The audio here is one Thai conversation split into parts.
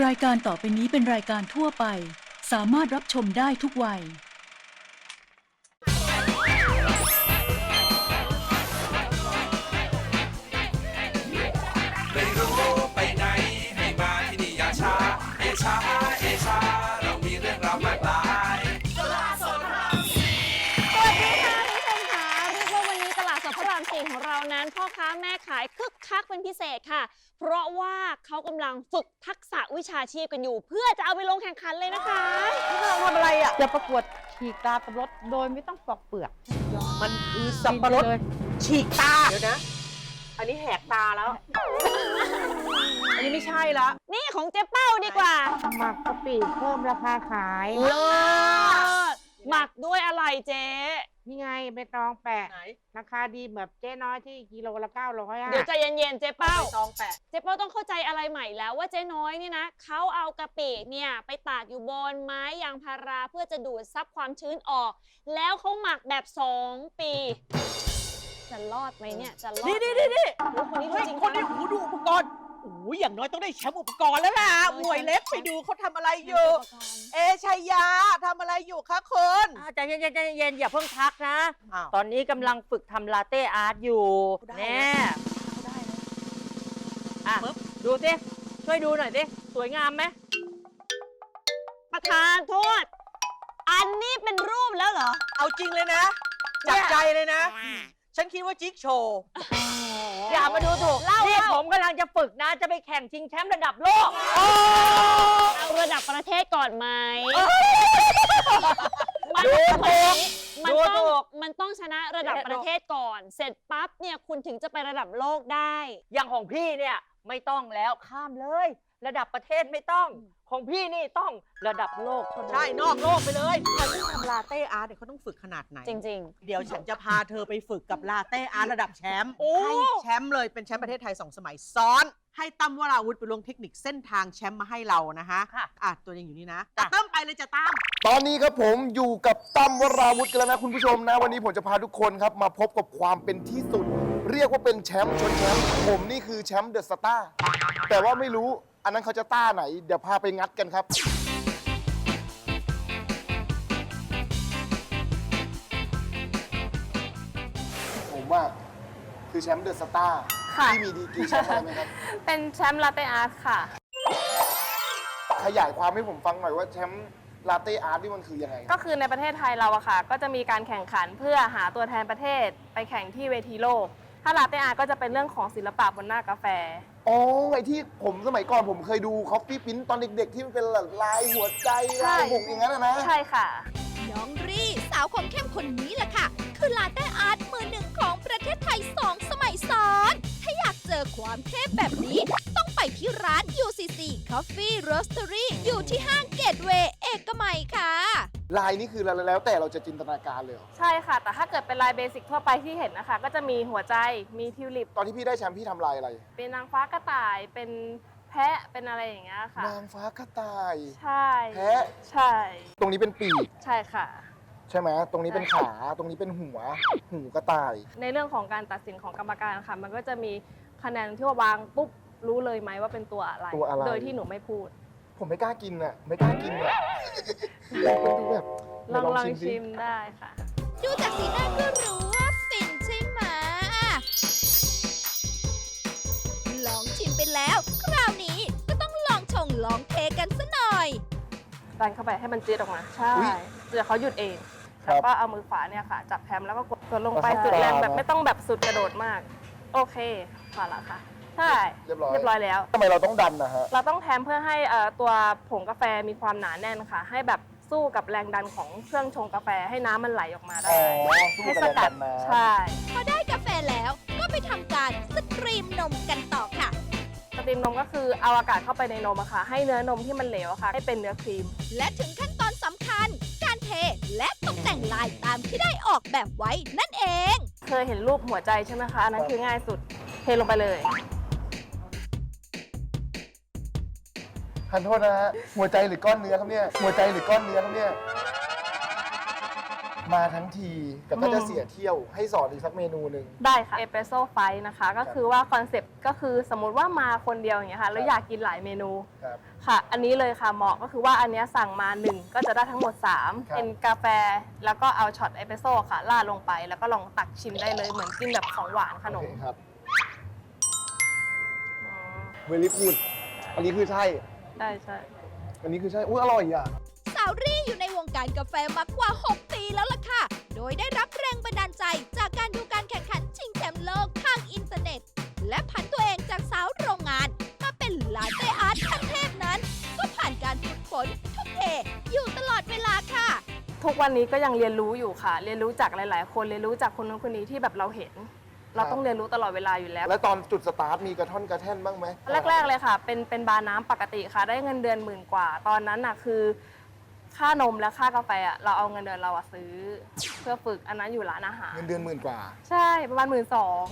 รายการต่อไปนี้เป็นรายการทั่วไป สามารถรับชมได้ทุกวัย ไม่รู้ไปไหนให้มาที่นี่อย่าช้า เอชาเอชา เรามีเรื่องราวมากมายสวัสดีค่ะคุณผู้ชมค่ะเรียกว่าวันนี้ตลาดสดพระรามสี่ของเรานั้น พ่อค้าแม่ขายคึกคักเป็นพิเศษค่ะ เพราะว่าเขากำลังฝึกทักษะวิชาชีพกันอยู่ เพื่อจะเอาไปลงแข่งขันเลยนะคะทำอะไรอะ จะประกวดฉีกตากับรถโดยไม่ต้องปอกเปลือกมันคือสับปะรดเลยฉีกตา เดี๋ยวนะ อันนี้แหกตาแล้ว อันนี้ไม่ใช่ละนี่ของเจ๊เป้าดีกว่าหมักกะปิเพิ่มราคาขาย เลิศหมักด้วยอะไรเจ๊ นี่ไงใบตองแปะ ไหนราคาดีแบบเจ๊น้อยที่กิโลละเก้าร้อยอะเดี๋ยวใจเย็นๆเจ๊เป้า ตองแปะ เจ๊เป้าต้องเข้าใจอะไรใหม่แล้วว่าเจ๊น้อยเนี่ยนะเขาเอากะปิเนี่ยไปตากอยู่บนไม้ยางพาราเพื่อจะดูดซับความชื้นออก แล้วเขาหมักแบบ 2 ปี จะรอดไหมเนี่ยจะรอดนี่ไหมนี่นี่นี่โอ้โหคนนี้เฮ้ยจริงคนนี้หูดูอุปกรณ์โอ้ยอย่างน้อยต้องได้แชมป์อุปกรณ์แล้วล่ะมวยเล็กไปดูเขาทำอะไรอยู่ เอชัยยา ทำอะไรอยู่คะคุณอ่าใจเย็นๆใจเย็นๆอย่าเพิ่งทักนะ อ้าว ตอนนี้กำลังฝึกทำลาเต้อาร์ตอยู่ได้นะแน่อะดูสิช่วยดูหน่อยสิสวยงามไหมประธานโทษ อันนี้เป็นรูปแล้วเหรอ เอาจริงเลยนะ จับใจเลยนะฉัน คิดว่าจิ๊กโชว์ อย่ามาดูถูกเล่านี่เล่าผมกำลังจะฝึกนะ จะไปแข่งชิงแชมป์ระดับโลก เอาระดับประเทศก่อนไหมมันดูต้องถูก มันดูต้องถูกมันต้องชนะระดับประเทศก่อน เสร็จปั๊บเนี่ยคุณถึงจะไประดับโลกได้ อย่างของพี่เนี่ยไม่ต้องแล้วข้ามเลย ระดับประเทศไม่ต้อง ของพี่นี่ต้องระดับโลกเท่านั้นใช่นอกโลกไปเลยการที่ทำลาเต้อาร์ตเนี่ยเขาต้องฝึกขนาดไหน จริงเดี๋ยวฉันจะพาเธอไปฝึกกับลาเต้อาร์ตระดับแชมป์โอ้ให้แชมป์เลยเป็นแชมป์ประเทศไทย2สมัยซ้อน ให้ตั้มวราวุธไปลงเทคนิคเส้นทางแชมป์มาให้เรานะฮะค่ะอะตัวยังอยู่นี่นะแต่ตั้มไปเลยจะตั้มตอนนี้ครับผมอยู่กับตั้มวราวุธกันแล้วนะคุณผู้ชมนะ วันนี้ผมจะพาทุกคนครับมาพบกับความเป็นที่สุด เรียกว่าเป็นแชมป์ชนแชมป์ผมนี่คือแชมป์เดอะสตาร์แต่ว่าไม่รู้อันนั้นเขาจะต้าไหน เดี๋ยวพาไปงัดกันครับ ผมว่าคือแชมป์เดอะสตาร์ค่ะ ที่มีดีกรีแชมป์อะไรไหมครับ เป็นแชมป์ลาเต้อาร์ตค่ะ ขยายความให้ผมฟังหน่อยว่าแชมป์ ลาเต้อาร์ตนี่มันคือยังไงก็คือในประเทศไทยเราอะค่ะ ก็จะมีการแข่งขันเพื่อหาตัวแทนประเทศไปแข่งที่เวทีโลก ถ้าลาเต้อาร์ตก็จะเป็นเรื่องของศิลปะบนหน้ากาแฟ อ๋อไอที่ผมสมัยก่อนผมเคยดูคอฟฟี่ปิ้นตอนเด็ก ๆ ที่มันเป็นลายหัวใจใช่ลายหกอย่างนั้นอะนะใช่ค่ะ น้องรีสาวความเข้มคนนี้แหละค่ะ คือลาเต้อาร์ตมือหนึ่งของประเทศไทยสองสมัยซ้อนถ้าอยากเจอความเทพแบบนี้ ต้องไปที่ร้าน UCC Coffee Roastery อยู่ที่ห้างเกตเวย์ เอกมัยค่ะ ลายนี่คือแล้วแต่เราจะจินตนาการเลยเหรอใช่ค่ะ แต่ถ้าเกิดเป็นลายเบสิกทั่วไปที่เห็นนะคะ ก็จะมีหัวใจมีทิวลิป ตอนที่พี่ได้แชมป์พี่ทำลายอะไร เป็นนางฟ้ากระต่ายเป็นแพะเป็นอะไรอย่างเงี้ยค่ะ นางฟ้ากระต่าย ใช่แพะ ใช่ ตรงนี้เป็นปีกใช่ค่ะ ใช่ไหมตรงนี้เป็นขาตรงนี้เป็นหัว หูกระต่าย ในเรื่องของการตัดสินของกรรมการค่ะ มันก็จะมีคะแนนที่ว่าวางปุ๊บรู้เลยไหมว่าเป็นตัวอะไร ตัวอะไร โดยที่หนูไม่พูด ผมไม่กล้ากินอะไม่กล้ากินอะมันดูแบบลองลองสิชิมได้ค่ะ ดูจากสีหน้าก็รู้ว่าฟินใช่ไหมลองชิมไปแล้ว คราวนี้ก็ต้องลองชงลองเทกันซะหน่อย ดันเข้าไปให้มันจืดออกมา ใช่อุ๊ยเดี๋ยวเขาหยุดเองครัแล้วบ ก็เอามือขวาเนี่ยค่ะ จับแพมแล้วก็กดกดลงไปประทับสุดแรงตาแบบเนอะไม่ต้องแบบสุดกระโดดมาก โอเคพอละค่ะ ใช่เรียบร้อยเรียบร้อยแล้ว ทำไมเราต้องดันนะฮะ เราต้องแทมเพื่อให้เอ่อตัวผงกาแฟมีความหนาแน่นค่ะ ให้แบบสู้กับแรงดันของเครื่องชงกาแฟให้น้ำมันไหลออกมาได้อ๋อสู้ให้กับสกัดแรงดันน้ำ ใช่ พอได้กาแฟแล้วก็ไปทำการสตรีมนมกันต่อค่ะ สตรีมนมก็คือเอาอากาศเข้าไปในนมอะค่ะ ให้เนื้อนมที่มันเหลวอะค่ะ ให้เป็นเนื้อครีม และถึงขั้นตอนสำคัญ การเทและตกแต่งลายตามที่ได้ออกแบบไว้นั่นเอง เคยเห็นรูปหัวใจใช่ไหมคะ อันนั้นคือง่ายสุด เทลงไปเลย ทันโทษนะฮะหัวใจหรือก้อนเนื้อครับเนี่ยหัวใจหรือก้อนเนื้อครับเนี่ยมาทั้งทีแต่ก็จะเสียเที่ยวให้สอนอีกสักเมนูหนึ่ง ได้ค่ะเอสเปรสโซ่ไฟนะคะ ก็คือว่าคอนเซปต์ก็คือสมมุติว่ามาคนเดียวอย่างเงี้ยค่ะ แล้วอยากกินหลายเมนูครับค่ะ อันนี้เลยค่ะเหมาะก็คือว่าอันเนี้ยสั่งมา 1 ก็จะได้ทั้งหมดครับ3เป็นกาแฟแล้วก็เอาช็อตเอสเปรสโซ่ค่ะราดลงไป แล้วก็ลองตักชิมได้เลยเหมือนกินแบบของหวานขนโอมเคครับ อืม เวลิคูดอันนี้คือใช่ ใช่ใช่อันนี้คือใช่ อุ้ยอร่อยอะ สาวรี่อยู่ในวงการกาแฟมากว่า 6 ปีแล้วล่ะค่ะ โดยได้รับแรงบันดาลใจจากการดูการแข่งขันชิงแชมป์โลกทางอินเทอร์เน็ต และผันตัวเองจากสาวโรงงานมาเป็นลาเต้อาร์ตขั้นเทพนั้น ก็ผ่านการฝึกฝนทุกเทอยู่ตลอดเวลาค่ะ ทุกวันนี้ก็ยังเรียนรู้อยู่ค่ะ เรียนรู้จากหลาย ๆ คน เรียนรู้จากคนนู้นคนนี้ที่แบบเราเห็น เราต้องเรียนรู้ตลอดเวลาอยู่แล้ว แล้วตอนจุดสตาร์ทมีกระท่อนกระแท่นบ้างไหมแรก ๆเลยค่ะ เป็นเป็นบาร์น้ำปกติค่ะ ได้เงินเดือนหมื่นกว่า ตอนนั้นน่ะคือ ค่านมและค่ากาแฟอะเราเอาเงินเดือนเราอะซื้อ เพื่อฝึกอันนั้นอยู่ร้านอาหารเงินเดือนหมื่นกว่า ใช่ประมาณหมื่นสอง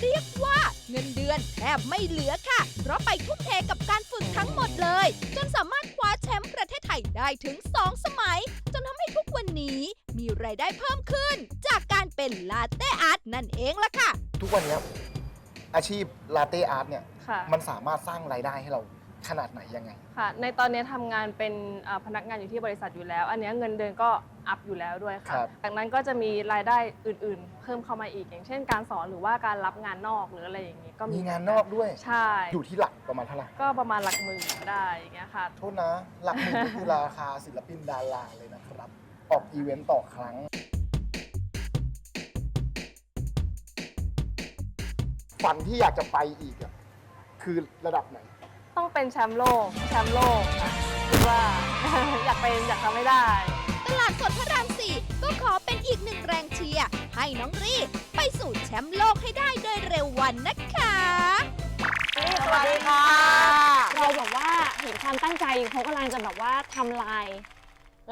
เรียกว่าเงินเดือนแทบไม่เหลือค่ะ เพราะไปทุ่มเทกับการฝึกทั้งหมดเลย จนสามารถคว้าแชมป์ประเทศไทยได้ถึง 2 สมัย จนทำให้ทุกวันนี้มีรายได้เพิ่มขึ้นจากการ เป็นลาเต้อาร์ตนั่นเองล่ะค่ะ ทุกวันเนี้ยอาชีพลาเต้อาร์ตเนี่ย ค่ะ มันสามารถสร้างรายได้ให้เราขนาดไหนยังไง ค่ะ ในตอนนี้ทำงานเป็นเอ่อพนักงานอยู่ที่บริษัทอยู่แล้ว อันนี้เงินเดือนก็อัพอยู่แล้วด้วยค่ะ ครับจากนั้นก็จะมีรายได้อื่นๆ เพิ่มเข้ามาอีก อย่างเช่น การสอนหรือว่าการรับงานนอกหรืออะไรอย่างนี้ก็มีมีงานนอกด้วย ใช่ อยู่ที่หลักประมาณเท่าไหร่ก็ประมาณหลักหมื่นได้อย่างเงี้ยค่ะ โทษนะ หลักหมื่นก็คือราคาศิลปินดาราเลยนะครับ ออกอีเวนต์ต่อครั้ง ฝันที่อยากจะไปอีกอะคือระดับไหน ต้องเป็นแชมป์โลกแชมป์โลกค่ะคิดว่า อยากเป็นอยากทำไม่ได้ ตลาดสดพระรามสี่ก็ขอเป็นอีกหนึ่งแรงเชียร์ให้น้องรีไปสู่แชมป์โลกให้ได้โดยเร็ววันนะคะ สวัสดีค่ะ เราแบบว่าเห็นความตั้งใจเขากำลังจะแบบว่าทำลาย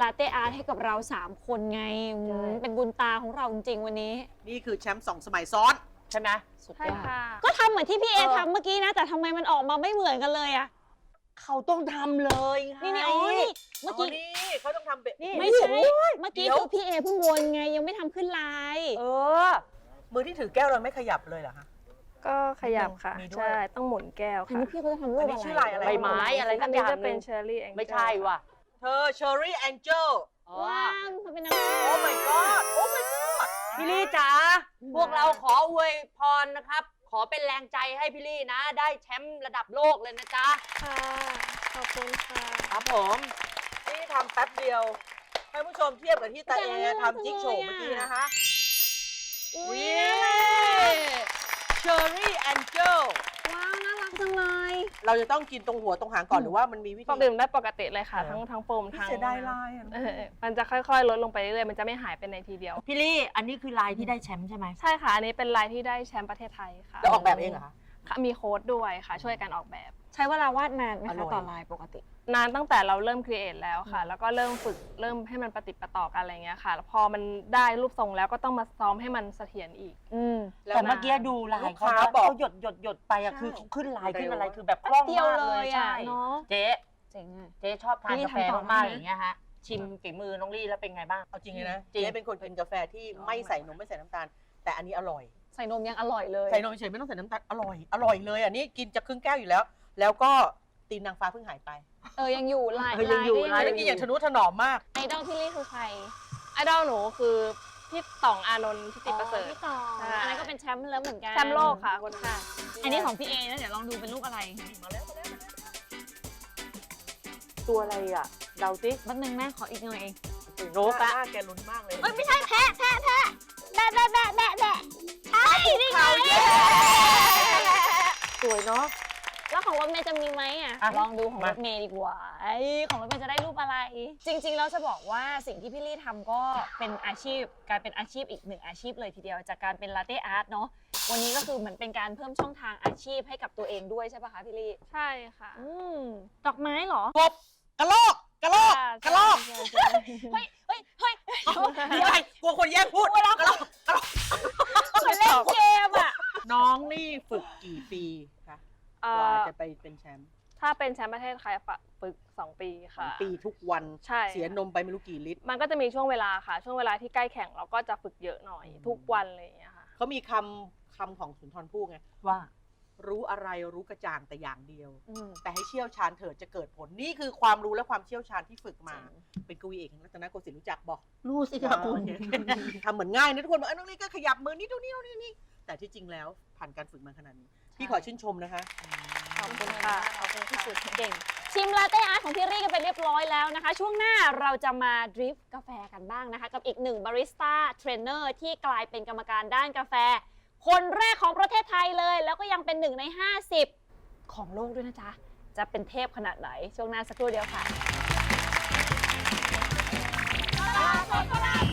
ลาเต้อาร์ตให้กับเรา 3 คนไงอืมเป็นบุญตาของเราจริงๆวันนี้ นี่คือแชมป์สองสมัยซ้อน ใช่ไหมสุดใช่ยอดค่ะ ก็ทำเหมือนที่พี่เอทำเมื่อกี้นะ แต่ทำไมมันออกมาไม่เหมือนกันเลยอะเขาต้องทำเลยไงนี่นี่อ๋อนี่เมื่อกี้นี่เขาต้องทำแบบนี่ ไม่ใช่ เมื่อกี้เดี๋ยว คือพี่เอเพิ่งวนไงยังไม่ทำขึ้นไลน์เออ มือที่ถือแก้วเราไม่ขยับเลยเหรอคะ ก็ขยับค่ะ มีด้วย ใช่ต้องหมุนแก้วอันค่ะนี้พี่เขาจะทำรูปอัอะนนี้ไรชื่อลายอะไร ใบไม้อะไรอัสันกอนี้ย่างจะหเป็นึ่นงเชอร์รี่แองไม่ใช่ว่ะเธอเชอรี่แองเจิลอ๋อว้าวมันเป็นอะไร โอ้ my god โอ้ my god พี่ลี่จ๋าพวกเราขออวยพรนะครับ ขอเป็นแรงใจให้พี่ลี่นะ ได้แชมป์ระดับโลกเลยนะจ๊ะค่ะขอบคุณค่ะ ครับผมนี่ทำแป๊บเดียว ให้ผู้ชมเทียบกับที่ตาเอทำจิ๊กโฉมเมื่อกี้นะคะอุ้ยเชอรี่แองเจิลว้าวน่ารัก จังเลย เราจะต้องกินตรงหัวตรงหางก่อนหรือว่ามันมีวิธี ก็ดื่มได้ปกติเลยค่ะ เออ ทั้งทั้งโฟมทั้งเสียดายลายอะเออมันจะค่อยๆ ลดลงไปเรื่อยๆมันจะไม่หายไปในทีเดียว พี่ลี่อันนี้คือลายที่ได้แชมป์ใช่ไหมใช่ค่ะ อันนี้เป็นลายที่ได้แชมป์ประเทศไทยค่ะแล้วออกแบบเองเหรอคะ ค่ะมีโค้ดด้วยค่ะ ช่วยกันออกแบบ ใช้เวลาวาดนานไหมอร่คะอย ต่อลายปกติ นานตั้งแต่เราเริ่มครีเอทแล้วค่ะ แล้วก็เริ่มฝึกเริ่มให้มันประติดประต่อกันอะไรเงี้ยค่ะแล้วพอมันได้รูปทรงแล้วก็ต้องมาซ้อมให้มันเสถียรอีก อืมแต่เมื่อกี้ดูลายลูกเขาค้านะบอกเขาหยดหยดหยดไปอะใช่ คือเขาขึ้นลายขึ้นอะไรเร็วคือแบบคล่องเดียวมากเลเลยยอะใช่เนาะเจ๊เจ๋งอะ เจ๊ชอบทานพี่ลี่กาแฟทำต่อมากได้ๆไหม อย่างเงี้ยฮะชิมฝีมือน้องลี่แล้วเป็นไงบ้าง เอาจริงเลยนะจริง เจ๊เป็นคนกินกาแฟที่ไม่ใส่นมไม่ใส่น้ำตาล แต่อันนี้อร่อย ใส่นมยังอร่อยเลย ใส่นมเฉยๆไม่ต้องใส่น้ำตาลอร่อยอร่อยเลยอะนี่กินจะครึ่งแก้วอยู่แล้ว แล้วก็ ตีนนางฟ้าเพิ่งหายไปเออยังอยู่ลายเออยังอยู่ลาลายก็แล้วกินอย่างทะนุถนอมมาก ไอดอลพี่ลี่คือใครไอดอลหนูคือพี่ต่องอานนท์ทิติประเสริฐ พี่ต่อใช่ อันนั้นก็เป็นแชมป์แล้วเหมือนกันแชมป์โลกค่ะคนค่ะ อันนี้ของพี่เอนะเดี๋ยวลองดูเป็นรูปอะไรตัวอะไรอะเดาสิแป๊บนึงแม่ขออีกหน่อยเองโนกอะหน้าแกลุ้นมากเลยเอ้ยไม่ใช่แพะแพะแพะแบะแบะแบะแบะแบะใช่นี่ไง สวยเนาะ แล้วของรถเมย์จะมีไหมอะ อะลองดูของมารถเมย์ดีกว่าไอ้ของรถเมย์จะได้รูปอะไร จริงๆแล้วจะบอกว่าสิ่งที่พี่ลี่ทำก็เป็นอาชีพกลายเป็นอาชีพอีกหนึ่งอาชีพเลยทีเดียว จากการเป็นลาเต้อาร์ตเนาะวันนี้ก็คือเหมือนเป็นการเพิ่มช่องทางอาชีพให้กับตัวเองด้วยใช่ปะคะพี่ลี่ใช่ค่ะอืมดอกไม้เหรอ กบกระลอกกระลอกกระลอกใช่ใช่ใช่เฮ้ยเฮ้ยเฮ้ยมีอะไรกลัวคนแย่งพูดกระลอกกระลอกเหมือนเล่นเกมอะน้องนี่ฝึกกี่ปีคะ เอ่กว่าอจะไปเป็นแชมป์ถ้าเป็นแชมป์ประเทศไทยฝะฝึก2ปีสอค่ะ งปีทุกวันใช่ เสียนมไปไม่รู้กี่ลิตรมันก็จะมีช่วงเวลาค่ะ ช่วงเวลาที่ใกล้แข่งเราก็จะฝึกเยอะหน่อยทุกวันอะไรอย่างเงี้ยค่ะ เขามีคำคำของสุนทรภู่ไงว่า รู้อะไรรู้กระจ่างแต่อย่างเดียว อืมแต่ให้เชี่ยวชาญเถิดจะเกิดผลนี่คือความรู้และความเชี่ยวชาญที่ฝึกมา เป็นกวีเอกแห่งรัตนโกสินทร์รู้จักบอก รู้สิครับคุณทำเหมือนง่ายนะทุกคนบอกเอ้ยน้องนี่ก็ขยับมือนี่ดูนี่ดูนี่นี่แต่ที่จริงแล้วผ่านการฝึกมาขนาดนี้ พี่ขอชื่นชมนะคะ ขอบคุณค่ะขอบคุณที่สุดเก่ง ชิมลาเต้อาร์ตของพี่รี่กันไปเรียบร้อยแล้วนะคะ ช่วงหน้าเราจะมาดริฟต์กาแฟกันบ้างนะคะ กับอีกหนึ่งบาริสต้าเทรนเนอร์ที่กลายเป็นกรรมการด้านกาแฟ คนแรกของประเทศไทยเลย แล้วก็ยังเป็นหนึ่งใน 50 ของโลกด้วยนะจ๊ะ จะเป็นเทพขนาดไหน ช่วงหน้าสักครู่เดียวค่ะตลาดสดพระราม